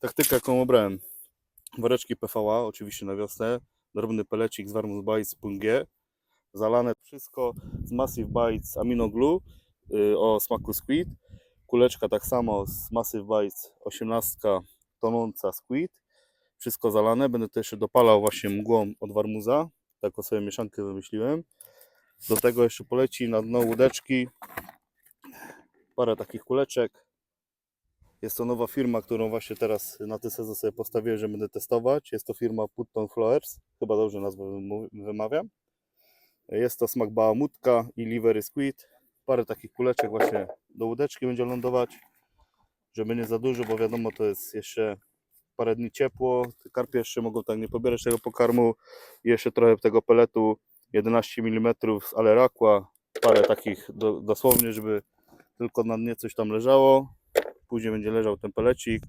taktyka jaką obrałem. Woreczki PVA, oczywiście na wiosnę, drobny pelecik z Varmus Bites G, zalane wszystko z Massive Bites Amino Glue y, o smaku squid, kuleczka tak samo z Massive Bites 18 tonąca squid, wszystko zalane, będę to jeszcze dopalał właśnie mgłą od Warmuza, taką sobie mieszankę wymyśliłem. Do tego jeszcze poleci na dno łódeczki. Parę takich kuleczek. Jest to nowa firma, którą właśnie teraz na ten sezon sobie postawiłem, że będę testować. Jest to firma Putton Flowers, chyba dobrze nazwę wymawiam. Jest to smak bałamutka i livery squid. Parę takich kuleczek właśnie do łódeczki będzie lądować, żeby nie za dużo, bo wiadomo to jest jeszcze parę dni ciepło. Karpie jeszcze mogą tak nie pobierać tego pokarmu. Jeszcze trochę tego peletu 11 mm z Aleraqua. Parę takich do, dosłownie, żeby tylko na dnie coś tam leżało. Później będzie leżał ten pelecik.